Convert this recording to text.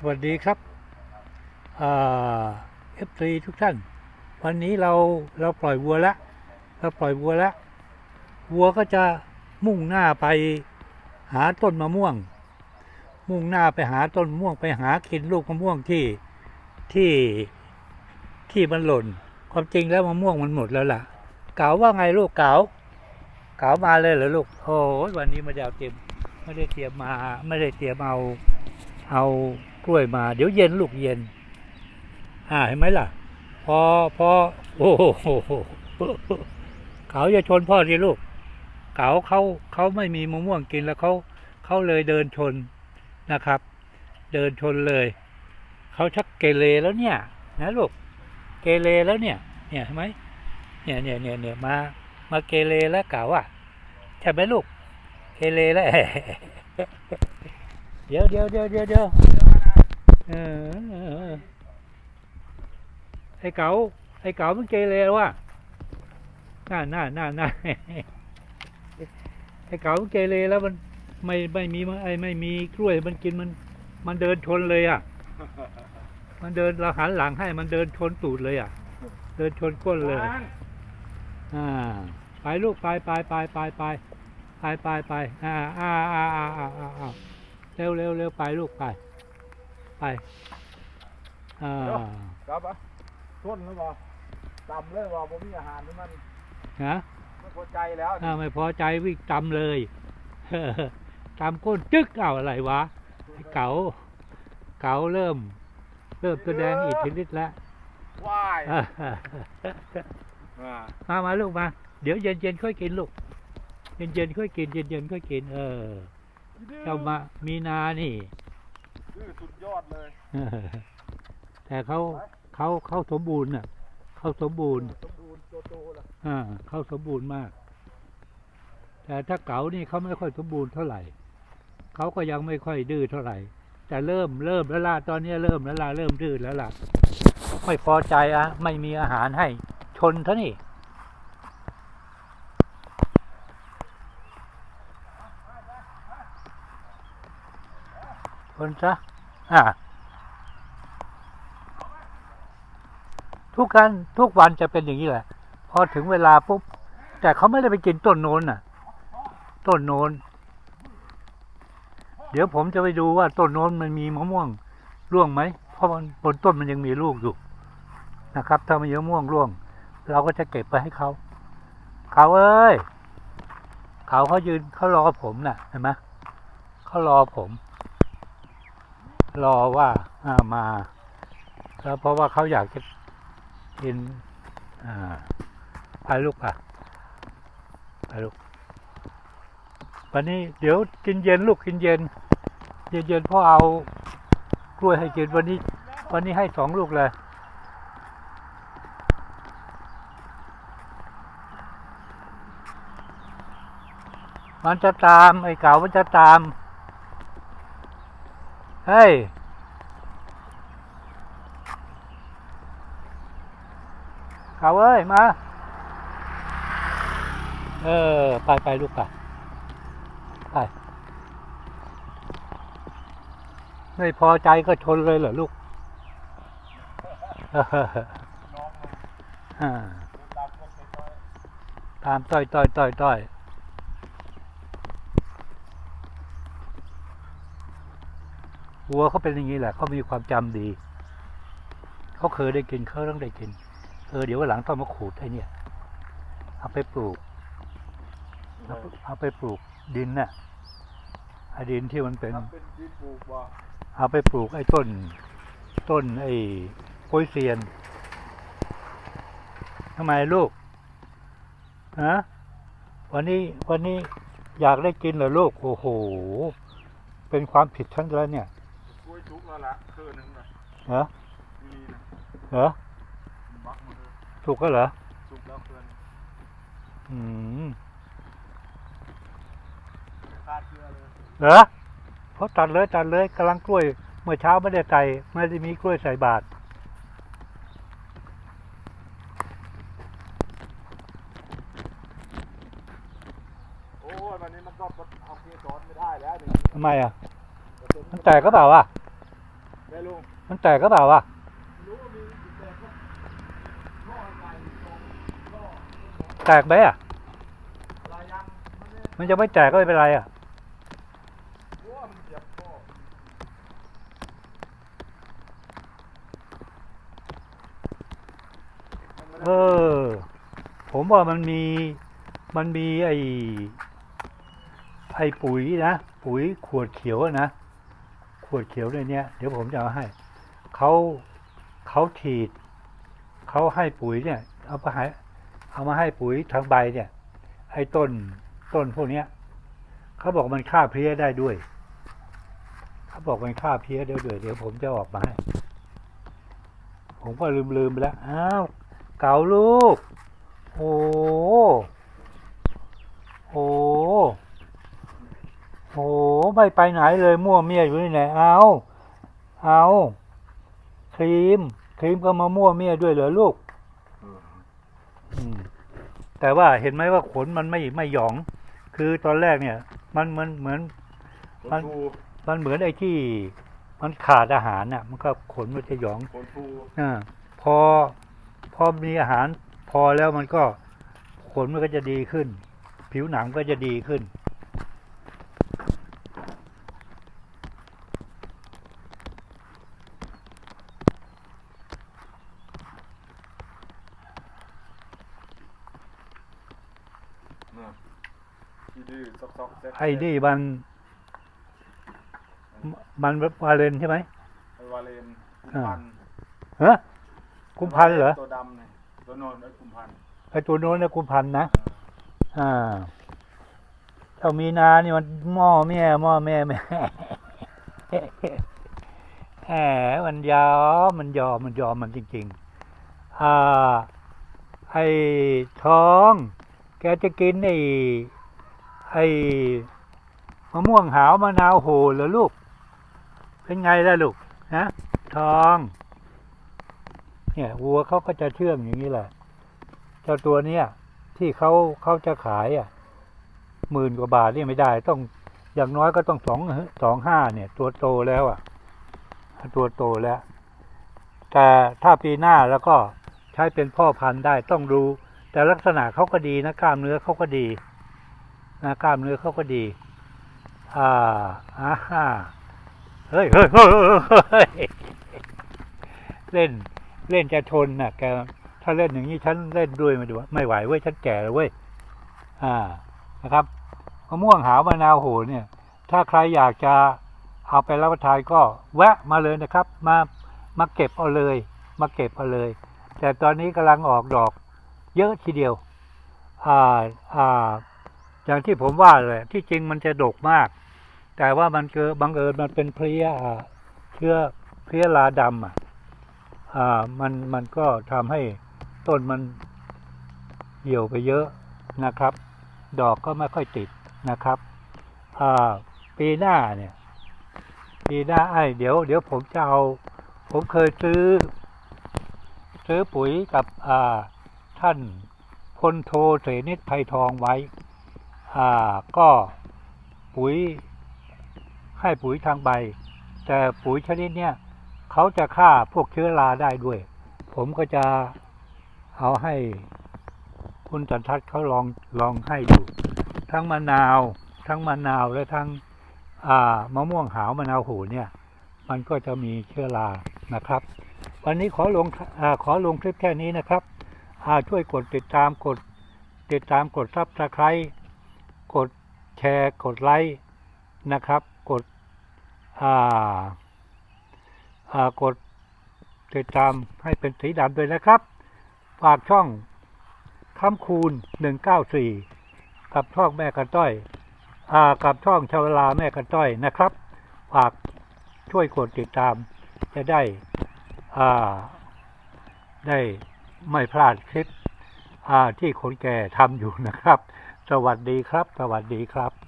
สวัสดีครับเอฟซีทุกท่าน วันนี้เราเราปล่อยวัวละเราปล่อยวัวละวัวก็จะมุ่งหน้าไปหาต้นมะม่วง มุ่งหน้าไปหาต้นมะม่วงไปหากินลูกมะม่วงที่ที่ที่มันหล่น ความจริงแล้วมะม่วงมันหมดแล้วล่ะเกาว่าไงลูกเกาเก๋ามาเลยเหรอลูกโอ้วันนี้ม่ได้เอาเตรียมไม่ได้เตรียมมาไม่ได้เตรียมเอาเอา ล้วยมา เดี๋ยวเย็นลูกเย็นอ่าเห็นไหมล่ะ พอพอโอ้โหเขาจะชนพ่อสิลูกเขาเขาเขาไม่มีมะม่วงกินแล้วเขาเขาเลยเดินชนนะครับ เดินชนเลยเขาชักเกเรแล้วเนี่ย นะลูกเกเรแล้วเนี่ย เนี่ยเห็นไหมเนี่ยเนี่ยเนี่ยเนี่ยมา มาเกเรแล้วเก่าอะใช่ไหมลูกเกเรแล้วเดี๋ยวเดี๋ยวเดี๋ยวเดี๋ยว เดี๋ยวเออเออเออ ไอ้เก๋าไอ้เก๋ามันเกเรว่ะน่าน่าน่าน่าไอ้เก๋ามันเกเรแล้วมันไม่ไม่มีมะไอ้ไม่มีกล้วยมันกินมันมันเดินชนเลยอะ มันเดินเราหันหลังให้มันเดินชนตูดเลยอะ เดินชนก้นเลย อ่า ไปลูกไปไปไปไปไปไปไปไปอ่าอ่าอ่าอ่าอ่าอ่าอ่าเร็วเร็วเร็วไปลูกไป ไปอ่าครับอะต้นแล้วบ่จำเลยว่าผมมีอาหารนี่มันฮะไม่พอใจแล้วถ้าไม่พอใจวิ่งจำเลยจำก้นจึ๊กเอาอะไรวะไอ้เก๋าเก๋าเริ่ม เริ่มแสดงอิทธิฤทธิ์แล้วว้ายอ่าอ่ามามาลูกมา เดี๋ยวเย็นเย็นๆค่อยกินลูก เย็นเย็นๆค่อยกิน เย็นเย็นๆค่อยกิน เออเจ้ามามีนานี่ ชื่อสุดยอดเลยแต่เขาเขาเขาสมบูรณ์น่ะเขาสมบูรณ์สมบูรณ์โตโตละอ่าเขาสมบูรณ์มาก แต่ถ้าเก๋านี่เขาไม่ค่อยสมบูรณ์เท่าไหร่เขาก็ยังไม่ค่อยดื้อเท่าไหร่ แต่เริ่มเริ่มแล้วล่ะตอนนี้เริ่มแล้วล่ะเริ่มดื้อแล้วล่ะไม่พอใจอะไม่มีอาหารให้ชนท่านี่ชนซะอ่า ทุกการทุกวันจะเป็นอย่างนี้แหละ พอถึงเวลาปุ๊บ แต่เขาไม่ได้ไปกินต้นโน้นน่ะ ต้นโน้น เดี๋ยวผมจะไปดูว่าต้นโน้นมันมีมะม่วงร่วงไหม เพราะมันบนต้นมันยังมีลูกอยู่นะครับ ถ้ามันมีมะม่วงร่วง เราก็จะเก็บไปให้เขาเขาเอ้ยเขาเขายืนเขารอผมน่ะเห็นไหมเขารอผม รอว่าามาแล้วเพราะว่าเขาอยากจะกินอ่าไปลูกป่ะไปลูกวันนี้เดี๋ยวกินเย็นลูกกินเย็น เย็นเย็นพ่อเอากล้วยให้กินวันนี้ วันนี้ให้สองลูกเลยมันจะตามไอ้เก่ามันจะตาม เฮ้ย เขาเอ้ย มา เออ ไปไปลูกไป ไป ไม่พอใจก็ชนเลยเหรอลูกเออน้องมันอ่าเดินตามพวกไปซอยตามต้อยต้อยต้อยต้อย วัวเขาเป็นอย่างนี้แหละเขามีความจำดี เขาเคยได้กินเขาต้องได้กิน เออเดี๋ยววันหลังต้องมาขูดไอ้เนี่ยเอาไปปลูก เอาไปเอาไปปลูกดินน่ะไอ้ดินที่มันเป็น เอาไปปลูกไอ้ต้น ต้นไอ้โปยเซียนทำไมลูกฮะวันนี้วันนี้อยากได้กินเหรอลูก โอ้โห เป็นความผิดฉันแล้วเนี่ย ยจุกแล้วล่ะคืนนึงนะเหรอมีนะเหรอบักมาเลยถูกก็เหรอจุกแล้วคืนอืมขาดเกลือเลยเหรอเขาตัดเลยตัดเลยกำลังกล้วย เมื่อเช้าไม่ได้ใส่ไม่ได้มีกล้วยใส่บาตรโอ้ยวันนี้มันก็เอาเกสรไม่ได้แล้วนี่ทำไมอะมันแตกก็เปล่าวะ ได้ลุงมันแตกก็เปล่าวะแตกไหมอะ มันจะไม่แตกก็ไม่เป็นไรอะเออ ผมว่ามันมี มันมีไอ้ ไอ้ปุ๋ยนะ ปุ๋ยขวดเขียวนะ ขวดเขียวในเนี้ยเดี๋ยวผมจะเอาให้เขาเขาฉีดเขาให้ปุ๋ยเนี่ยเอาไปให้เอามาให้ปุ๋ยทางใบเนี่ยไอ้ต้นต้นพวกเนี้ยเขาบอกมันฆ่าเพลี้ยได้ด้วยเขาบอกมันฆ่าเพลี้ยได้ด้วยเดี๋ยวผมจะออกมาให้ผมก็ลืมลืมไปแล้วอ้าวเก่าลูกโอ้โห โอ้ไม่ไปไหนเลยมั่วเมียอยู่ที่ไหนเอาเอาครีม ครีมก็มามั่วเมียด้วยเหรอลูกอืมแต่ว่าเห็นไหมว่าขนมันไม่ไม่หยอง คือตอนแรกเนี่ย มันมันเหมือนขมันนฟูมันเหมือนไอ้ที่ มันขาดอาหารน่ะ มันก็ขนมันจะหยองขนฟูอาพอพอมีอาหาร พอแล้วมันก็ขนมันก็จะดีขึ้น ผิวหนังก็จะดีขึ้น ดื้อซอกซอกแซกไอ้นี่มัน มันวาเลนใช่ไหมไอ้วาเลนกุมพันฮะกุมพันเหรอ ตัวดำเนี่ยตัวโนนไอ้กุมพันไอ้ตัวโน้นนะกุมพันนะ อ่าเจ้ามีนานี่มันหม้อแม่หม้อแม่แม่แหมมันยอมมันยอมมันยอมมันจริง ๆ อ่า ไอ้ท้อง แกจะกินไอ้ไอ้มะม่วงหาวมะนาวโหเหรอลูก เป็นไงล่ะลูกฮะทอง เนี่ยวัวเขาก็จะเชื่องอย่างนี้แหละ เจ้าตัวเนี้ยที่เขาเขาจะขายอะหมื่นกว่าบาทนี่ไม่ได้ ต้องอย่างน้อยก็ต้องสองสองห้าเนี่ย ตัวโตแล้วอะ ตัวโตแล้ว แต่ถ้าปีหน้าแล้วก็ใช้เป็นพ่อพันธุ์ได้ต้องดู แต่ลักษณะเขาก็ดีนะกล้ามเนื้อเขาก็ดีนะกล้ามเนื้อเขาก็ดีอ่าอ่าฮ่าเฮ้ยเฮ้ยเฮ้ยเล่นเล่นจะชนน่ะแกถ้าเล่นอย่างนี้ฉันเล่นด้วยไม่ดูไม่ไหวเว้ยฉันแก่แล้วเว้ยอ่านะครับมะม่วงหาวมะนาวโหเนี่ย ถ้าใครอยากจะเอาไปรับประทานก็แวะมาเลยนะครับ มามาเก็บเอาเลย มาเก็บเอาเลย แต่ตอนนี้กำลังออกดอก เยอะทีเดียว อ่าอ่าอย่างที่ผมว่าเลยที่จริงมันจะดกมาก แต่ว่ามันเกิดบังเอิญมันเป็นเพลี้ยเชื้อเพลี้ยราดำอะอ่ามันมันก็ทำให้ต้นมันเหี่ยวไปเยอะนะครับ ดอกก็ไม่ค่อยติดนะครับอ่าปีหน้าเนี่ย ปีหน้าไอ้เดี๋ยว เดี๋ยวผมจะเอา ผมเคยซื้อ ซื้อปุ๋ยกับอ่า ท่านพลโทเสนิทไพทองไว้อ่าก็ปุ๋ยให้ปุ๋ยทางใบ แต่ปุ๋ยชนิดเนี้ยเขาจะฆ่าพวกเชื้อราได้ด้วย ผมก็จะเอาให้คุณจันทัศน์เขาลองลองให้ดูทั้งมะนาว ทั้งมะนาวและทั้งมะม่วงหาวมะนาวโหเนี่ย มันก็จะมีเชื้อรานะครับ วันนี้ขอลงอขอลงคลิปแค่นี้นะครับ ช่วยกดติดตามกดติดตามกดซับสไครต์กดแชร์กดไลค์นะครับ กดอ่าอ่ากดติดตามให้เป็นสีดำด้วยนะครับ ฝากช่องคำคูณหนึ่งเก้าสี่กับช่องแม่กันต้อยอ่ากับช่องชาวลาแม่กันต้อยนะครับ ฝากช่วยกดติดตามจะได้อ่าได้ ไม่พลาดคลิปที่คนแก่ทำอยู่นะครับ สวัสดีครับ สวัสดีครับ